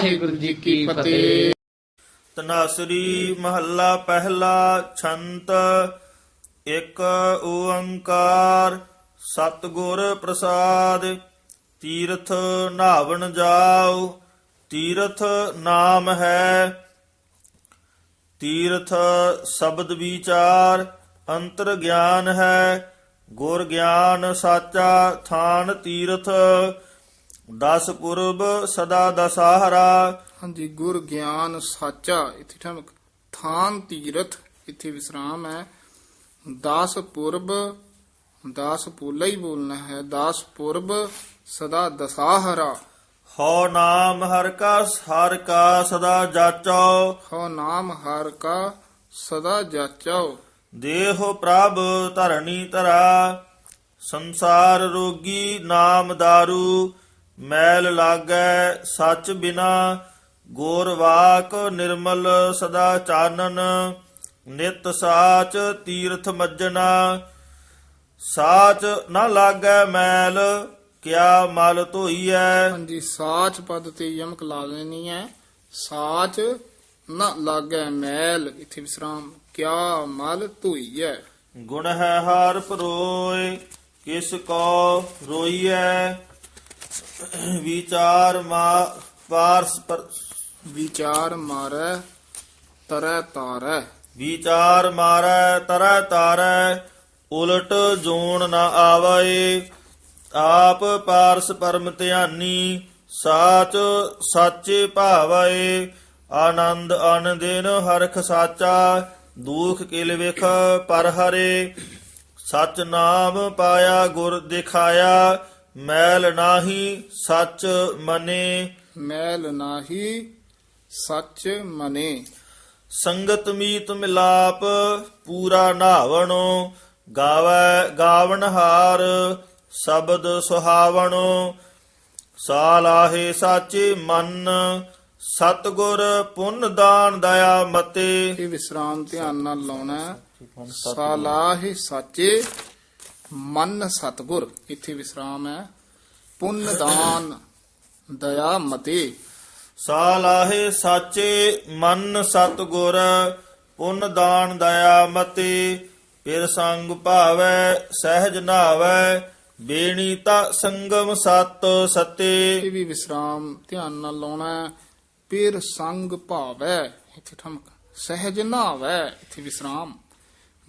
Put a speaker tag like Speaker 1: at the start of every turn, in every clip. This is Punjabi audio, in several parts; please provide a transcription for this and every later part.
Speaker 1: ਵਾਹਿਗੁਰੂ ਜੀ ਕੀ ਫਤਿਹ।
Speaker 2: ਤਨਾਸਰੀ ਮਹੱਲਾ ਪਹਿਲਾ ਛੰਤ, ਇੱਕ ਓੰਕਾਰ, ਸਤਿਗੁਰ ਪ੍ਰਸਾਦ, ਤੀਰਥ ਨਾਵਣ ਜਾਓ, ਤੀਰਥ ਨਾਮ ਹੈ, ਤੀਰਥ ਸ਼ਬਦ ਵਿਚਾਰ, ਅੰਤਰ ਗਿਆਨ ਹੈ, ਗੁਰ ਗਿਆਨ ਸਾਚਾ ਥਾਨ ਤੀਰਥ ਦਸ ਪੁਰਬ ਸਦਾ ਦਸਹਰਾ।
Speaker 1: ਹਾਂਜੀ ਗੁਰ ਗਿਆਨ ਸਾਚਾ ਇੱਥੇ ਠਮਕ। ਥਾਨ ਤੀਰਥ ਇੱਥੇ ਵਿਸਰਾਮ ਹੈ। 10 ਪੁਰਬ 10 ਪੋਲਾ ਹੀ ਬੋਲਣਾ ਹੈ। 10 ਪੁਰਬ ਸਦਾ ਦਸਾਹਰਾ।
Speaker 2: ਹਉ ਨਾਮ ਹਰ ਕਾ ਹਰ ਕਾ ਸਦਾ ਜਾਚੋ।
Speaker 1: ਹੋ ਨਾਮ ਹਰ ਕਾ ਸਦਾ ਜਾਚਾਓ
Speaker 2: ਦੇਹ ਪ੍ਰਭ ਧਰਣੀ ਧਰਾ। ਸੰਸਾਰ ਰੋਗੀ ਨਾਮ दारू ਮੈਲ ਲਾਗੈ ਸੱਚ ਬਿਨਾ ਗੋਰ ਵਾਕ ਨਿਰਮਲ ਸਦਾ ਚਾਨਨ ਨਿਤ ਸਾਚ ਤੀਰਥ ਮੱਜਣਾ ਸਾਚ ਨਾ ਲਾਗੈ ਮੈਲ ਕਿਆ ਮਲ ਧੋਈਐ।
Speaker 1: ਹਾਂਜੀ ਸਾਚ ਪਦ ਤੇ ਯਮਕ ਲਾ ਲੈਣੀ ਹੈ ਸਾਚ ਨਾ ਲਾਗੈ ਮੈਲ ਇੱਥੇ ਵਿਸਰਾਮ ਕਿਆ ਮਲ ਧੋਈ ਹੈ
Speaker 2: ਗੁਣ ਹੈ ਹਰ ਪਰੋਏ ਕਿਸ ਕੋ ਰੋਈਐ। ਵਿਚਾਰ ਮਾ ਪਾਰਸ ਪਰ
Speaker 1: ਵਿਚਾਰ ਮਾਰੈ ਤਰੈ ਤਾਰੈ।
Speaker 2: ਵਿਚਾਰ ਮਾਰੈ ਤਰੈ ਤਾਰੈ ਉਲਟ ਜੋਣ ਨਾ ਆਵੇ। ਆਪ ਪਾਰਸ ਪਰਮ ਧਿਆਨੀ ਸਾਚ ਸਾਚੇ ਭਾਵੈ। ਆਨੰਦ ਅਨ ਦਿਨ ਹਰਖ ਸਾਚਾ ਦੁਖ ਕਿਲ ਵਿਖ ਪਰ ਹਰੇ ਸਚ ਨਾਮ ਪਾਇਆ ਗੁਰ ਦਿਖਾਇਆ ਮੈਲ ਨਾਹੀ ਸਚ ਮਨੇ।
Speaker 1: ਮੈਲ ਨਾਹੀ ਸੱਚ ਮਨੇ।
Speaker 2: ਸੰਗਤ ਮੀਤ ਮਿਲਾਪ ਪੂਰਾ ਨਾਵਣੋ ਗਾਵੈ ਗਾਵਣ ਹਾਰ ਸ਼ਬਦ ਸੁਹਾਵਣੋ। ਸਾਲਾਹੇ ਸਾਚੇ ਮਨ ਸਤਗੁਰ ਪੁੰਨ ਦਾਨ ਦਇਆ ਮਤੇ।
Speaker 1: ਇਹ ਵਿਸਰਾਮ ਧਿਆਨ ਨਾਲ ਲਾਉਣਾ। ਸਾਲਾਹਿ ਸਾਚੇ ਮਨ ਸਤਗੁਰ ਇੱਥੇ ਵਿਸਰਾਮ ਹੈ। ਪੁੰਨ ਦਾਨ ਦਇਆ ਮਤੇ।
Speaker 2: ਸਾਲਾਹੇ ਸਾਚੇ ਮਨ ਸਤਗੁਰ ਪੁੰਨ ਦਾਨ ਦਇਆ ਮਤੇ। ਪਿਰ ਸੰਗ ਭਾਵੈ ਸਹਿਜ ਨਾਵੈ। ਬੇਣੀ ਤਾ ਸੰਗਮ ਸਤ ਸਤੇ।
Speaker 1: ਇਹ ਵੀ ਵਿਸਰਾਮ ਧਿਆਨ ਨਾਲ ਲਾਉਣਾ ਹੈ। ਪੇਰ ਸੰਗ ਭਾਵੈ ਇੱਥੇ ਠਮਕ। ਸਹਿਜ ਨਾਵੈ ਇੱਥੇ ਵਿਸਰਾਮ।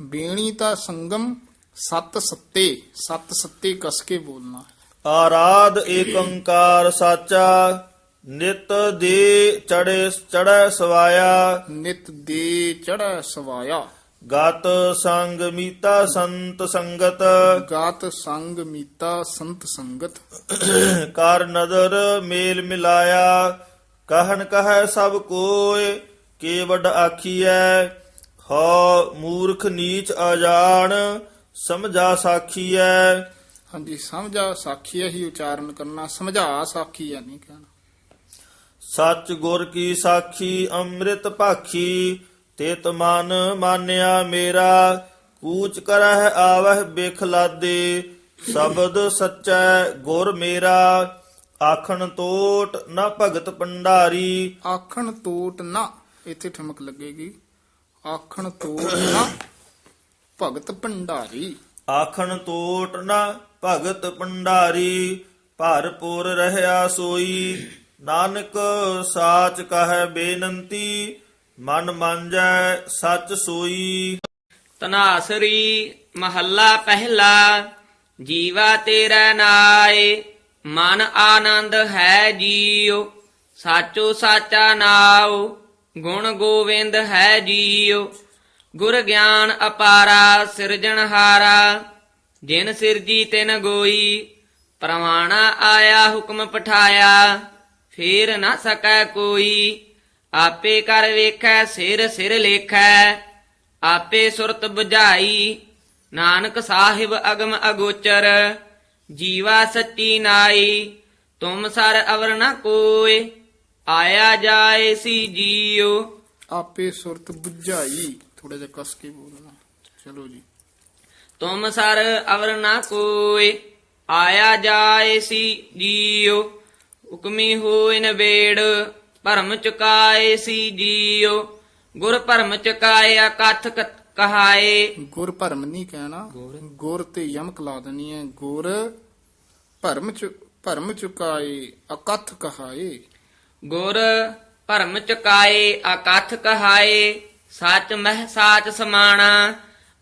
Speaker 1: ਬੇਣੀ ਤਾਂ ਸੰਗਮ ਸਤ ਸੱਤੇ ਸਤ ਸੱਤੇ ਕਸ ਕੇ ਬੋਲਣਾ।
Speaker 2: ਆਰਾਧ ਏਕ ਓੰਕਾਰ ਸਾਚਾ ਨਿਤ ਦੇ ਚੜੇ ਚੜੈ ਸਵਾਇਆ।
Speaker 1: ਨਿਤ ਦੇ ਚੜ੍ਹੈ ਸਵਾਇਆ।
Speaker 2: ਗਤ ਸੰਗ ਮੀਤਾ ਸੰਤ ਸੰਗਤ।
Speaker 1: ਗਾਤ ਸੰਗ ਮੀਤਾ ਸੰਤ ਸੰਗਤ।
Speaker 2: ਕਰ ਨਦਰ ਮੇਲ ਮਿਲਾਇਆ। ਕਹਿਣ ਕਹੈ ਸਭ ਕੋਇ ਕੇਵਡ ਆਖੀਐ ਹੋ ਮੂਰਖ ਨੀਚ ਅਜਾਣ। ਸਮਝਾ ਸਾਖੀਐ
Speaker 1: ਹਾਂਜੀ ਸਮਝਾ ਸਾਖੀ ਹੀ ਉਚਾਰਨ ਕਰਨਾ। ਸਮਝਾ ਸਾਖੀ ਨਹੀਂ ਕਹਿਣਾ।
Speaker 2: ਸੱਚ ਗੁਰ ਕੀ ਸਾਖੀ ਅੰਮ੍ਰਿਤ ਭਾਖੀ ਤਿਤ ਮਨ ਮਾਨਿਆ ਮੇਰਾ। ਕੂਚ ਕਰਹਿ ਆਵਹਿ ਬਿਖ ਲਾਦੇ ਸ਼ਬਦ ਸੱਚੈ ਗੁਰ ਮੇਰਾ। ਆਖਣ ਤੋਟ ਨਾ ਭਗਤ ਪੰਡਾਰੀ।
Speaker 1: ਆਖਣ ਤੋਟ ਨਾ ਇੱਥੇ ਠਮਕ ਲੱਗੇਗੀ। ਆਖਣ ਤੋਟ ਨਾ ਭਗਤ ਭੰਡਾਰੀ।
Speaker 2: ਆਖਣ ਤੋਟ ਨਾ ਭਗਤ ਪੰਡਾਰੀ ਭਰਪੂਰ ਰਹਿਆ ਸੋਈ। ਨਾਨਕ ਸਾਚ ਕਹੈ ਬੇਨੰਤੀ ਮਨ ਮੰਜੈ ਸੱਚ ਸੋਈ।
Speaker 3: ਤਨਾਸਰੀ ਮਹੱਲਾ ਪਹਿਲਾ ਜੀਵਾ ਤੇਰਾ ਨਾਏ ਮਨ ਆਨੰਦ ਹੈ ਜੀਉ ਸਾਚੋ ਸਾਚਾ ਨਾਉ ਗੁਣ ਗੋਵਿੰਦ ਹੈ ਜੀਉ। ਗੁਰ ਗਿਆਨ ਅਪਾਰਾ ਸਿਰਜਣਹਾਰਾ ਜਿਨ ਸਿਰਜੀ ਤਿਨ ਗੋਈ ਪ੍ਰਮਾਣਾ ਆਇਆ ਹੁਕਮ ਪਠਾਇਆ, ਫੇਰ ਨਾ ਸਕੈ ਕੋਈ, ਆਪੇ ਕਰ ਵੇਖੈ, ਸਿਰ ਸਿਰ ਲੇਖੈ, ਆਪੇ ਸੁਰਤ 부ਝਾਈ ਨਾਨਕ ਸਾਹਿਬ ਅਗਮ ਅਗੋਚਰ, ਜੀਵਾ ਸੱਚੀ ਨਾਈ, ਤੁਮ ਸਰ ਅਵਰ ਨ ਕੋਏ, ਆਇਆ ਜਾਏ ਸੀ ਜੀਉ।
Speaker 1: ਆਪੇ ਸੁਰਤ 부ਝਾਈ ਥੋੜਾ ਜਿਹਾ ਕਸ ਕੇ ਬੋਲਣਾ ਚਲੋ ਜੀ।
Speaker 3: ਤੁਮ ਸਰ ਅਵਰ ਨ ਕੋਏ ਆਇਆ ਜਾਏ ਸੀ ਜੀਉ ਹੁਕਮੀ ਹੋਇ ਨਵੇੜ ਭਰਮ ਚੁਕਾਏ ਸੀ ਜੀਉ ਗੁਰ ਭਰਮ ਚੁਕਾਏ ਅਕਥ ਕ- ਕਹਾਏ।
Speaker 1: ਗੁਰ ਭਰਮ ਨਹੀਂ ਕਹਿਣਾ ਗੁਰ ਤੇ ਯਮਕ ਲਾ ਦੇਣੀ ਹੈ। ਗੁਰ ਭਰਮ ਚ ਭਰਮ ਚੁਕਾਏ ਅਕਥ ਕਹਾਏ।
Speaker 3: ਗੁਰ ਭਰਮ ਚੁਕਾਏ ਅਕਥ ਕਹਾਏ। ਸੱਚ ਮਹਿ ਸਾਚ ਸਮਾਣਾ,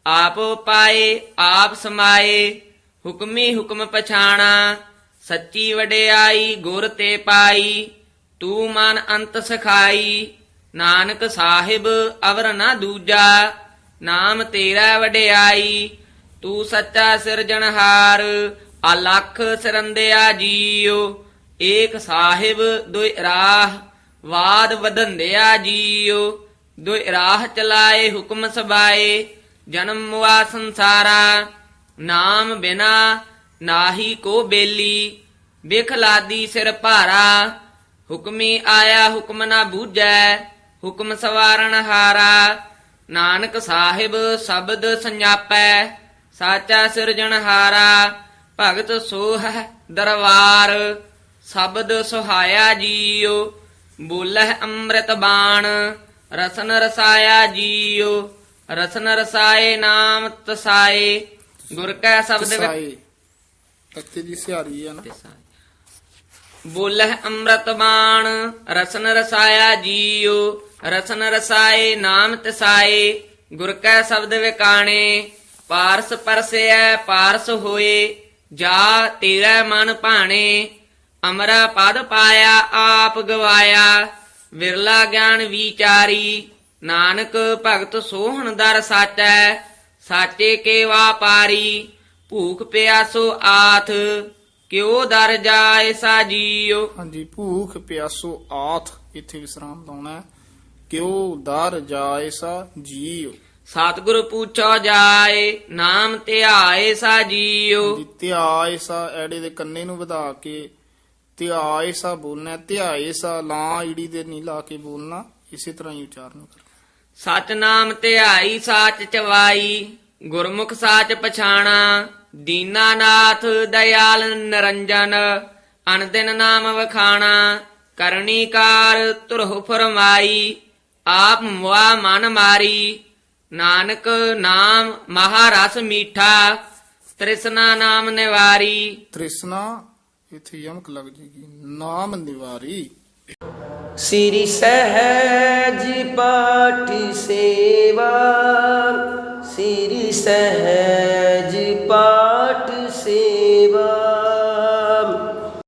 Speaker 3: ਆਪ ਪਾਏ ਆਪ ਸਮਾਏ, ਹੁਕਮੀ ਹੁਕਮ ਪਛਾਣਾ, ਸੱਚੀ ਵਡਿਆਈ ਗੁਰ ਤੇ ਪਾਈ, ਤੂੰ ਮਨ ਅੰਤ ਸਖਾਈ, ਨਾਨਕ ਸਾਹਿਬ ਅਵਰ ਨਾ ਦੂਜਾ, ਨਾਮ ਤੇਰਾ ਵਡਿਆਈ, ਤੂੰ ਸੱਚਾ ਸਿਰਜਣਹਾਰ ਅਲਖ ਸਰੰਦਿਆ ਜੀਉ, ਏਕ ਸਾਹਿਬ ਦੁਇ ਰਾਹ, ਵਾਦ ਵਧੰਦਿਆ ਜੀਉ। ਦੁਇ ਰਾਹ ਚਲਾਏ ਹੁਕਮ ਸਬਾਏ, ਜਨਮ ਮੁਆ ਸੰਸਾਰਾ, ਨਾਮ ਬਿਨਾ ਨਾਹੀ ਕੋ ਬੇਲੀ ਬਿਖਲਾਦੀ ਸਿਰ ਭਾਰਾ, ਹੁਕਮੀ ਆਇਆ ਹੁਕਮ ਨਾ ਬੂਝੈ, ਹੁਕਮ ਸਵਾਰਨ ਹਾਰਾ, ਨਾਨਕ ਸਾਹਿਬ ਸ਼ਬਦ ਸੰਜਾਪੈ, ਸਾਚਾ ਸਿਰਜਣਹਾਰਾ ਭਗਤ ਸੋਹ ਦਰਬਾਰ ਸ਼ਬਦ ਸੁਹਾਇਆ ਜੀਉ, ਬੋਲਹਿ ਅੰਮ੍ਰਿਤ ਬਾਣ ਰਸਨ ਰਸਾਇਆ ਜੀਉ ਰਸਨ ਰਸਾਏ ਨਾਮ ਤਸਾਏ। ਗੁਰ ਕੈ ਸ਼ਬਦ ਵਿ-
Speaker 1: ਸਾਏ ਤਖਤੇ ਦੀ ਸਿਹਾਰੀ ਹੈ ਨਾ।
Speaker 3: ਬੋਲਹਿ ਅੰਮ੍ਰਿਤ ਬਾਣ ਰਸਨ ਰਸਾਇਆ ਜੀਉ ਰਸਨ ਰਸਾਏ ਨਾਮ ਤਸਾਏ। ਗੁਰ ਕੈ ਸ਼ਬਦ ਵਿਕਾਣੇ ਪਾਰਸ ਪਰਸੈ ਪਾਰਸ ਹੋਏ। ਜਾ ਤੇਰਾ ਮਨ ਭਾਣੇ ਅਮਰਾ ਪਦ ਪਾਇਆ ਆਪ ਗਵਾਇਆ। ਵਿਰਲਾ ਗਿਆਨ ਵਿਚਾਰੀ ਨਾਨਕ ਭਗਤ ਸੋਹਣ ਦਰ ਸਾਚੈ ਸਾਚੇ ਕੇ ਵਾਪਾਰੀ ਭੂਖ ਪਿਆਸੋ ਆਥ ਕਿਉ ਦਰ ਜਾਏ ਸਾਜੀਓ।
Speaker 1: ਹਾਂਜੀ ਭੂਖ ਪਿਆਸੋ ਆਥ ਇੱਥੇ ਵਿਸਰਾਮ ਲਾਉਣਾ ਕਿਉ ਦਰ ਜਾਏ ਸਾ ਜੀਉ
Speaker 3: ਸਤਿਗੁਰ ਪੁੱਛੋ ਜਾਏ ਨਾਮ ਧਿਆਏ ਸਾਜੀਓ।
Speaker 1: ਜੀ ਧਿਆਏ ਸਾ ਐੜੇ ਦੇ ਕੰਨੇ ਨੂੰ ਵਧਾ ਕੇ ਧਿਆਏ ਸਾ ਬੋਲਣਾ ਧਿਆਏ ਸਾ ਲਾਂ ਈੜੀ ਦੇ ਨਹੀਂ ਲਾ ਕੇ ਬੋਲਣਾ ਇਸੇ ਤਰ੍ਹਾਂ ਹੀ ਉਚਾਰਨ ਕਰਨਾ।
Speaker 3: ਸਚ ਨਾਮ ਧਿਆਈ ਸਾਚ ਚਵਾਈ ਗੁਰਮੁਖ ਸਾਚ ਪਛਾਣਾ ਦੀਨਾਨਾਥ ਦਇਆਲ ਨਿਰੰਜਨ ਅਨਦਿਨ ਨਾਮ ਵਖਾਣਾ ਕਰਨੀ ਕਾਰ ਤੁਰਹੁ ਫਰਮਾਈ ਆਪ ਮੁਆ ਮਨ ਮਾਰੀ ਨਾਨਕ ਨਾਮ ਮਹਾਰਸ ਮੀਠਾ ਤ੍ਰਿਸ਼ਨਾ ਨਾਮ ਨਿਵਾਰੀ।
Speaker 1: ਤ੍ਰਿਸ਼ਨਾ ਇੱਥੇ ਯਮਕ ਲੱਗ ਜੇਗੀ। ਨਾਮ ਨਿਵਾਰੀ।
Speaker 4: ਸ੍ਰੀ ਸਹਿਜ ਪਾਠੀ ਸੇਵਾ। ਸ੍ਰੀ ਸਹਿਜ ਪਾਠ